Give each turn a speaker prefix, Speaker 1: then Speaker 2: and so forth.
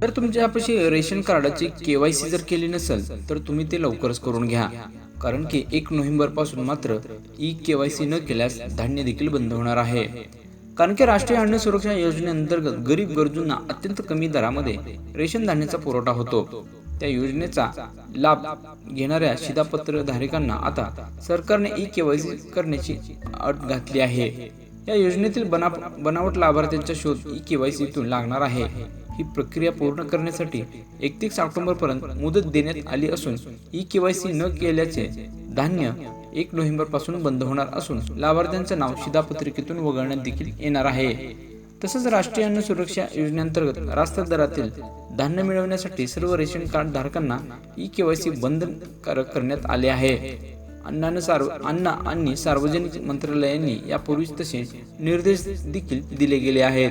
Speaker 1: जर तुमच्यापाशी रेशन कार्डाची केवायसी जर केली नसेल तर तुम्ही ते लवकरच करून घ्या. कारण की एक नोव्हेंबरपासून मात्र ई केवायसी न केल्यास धान्य देखील बंद होणार आहे. कारण की राष्ट्रीय अन्न सुरक्षा योजनेअंतर्गत गरीब गरजूंना अत्यंत कमी दरामध्ये रेशन धान्याचा पुरवठा होतो. त्या योजनेचा लाभ घेणाऱ्या शिधापत्रधारकांना आता सरकारने ई केवायसी करण्याची अट घातली आहे. या योजनेतील बना बनावट लाभार्थ्यांचा शोध ई केवायसीतून लागणार आहे. ही प्रक्रिया पूर्ण करण्यासाठी एकतीस ऑक्टोबर पर्यंत मुदत देण्यात आली असून ई केवायसी न केल्याचे धान्य एक नोव्हेंबरपासून बंद होणार असून लाभार्थ्यांचं नाव शिधापत्रिकेतून वगळण्यात देखील येणार आहे. तसंच राष्ट्रीय अन्न सुरक्षा योजनेअंतर्गत रास्त दरातील धान्य मिळवण्यासाठी सर्व रेशन कार्ड धारकांना ई केवायसी बंधनकारक करण्यात आले आहे. अन्न सार्व अन्न आणि सार्वजनिक मंत्रालयांनी यापूर्वीच तसे निर्देश देखील दिले गेले आहेत.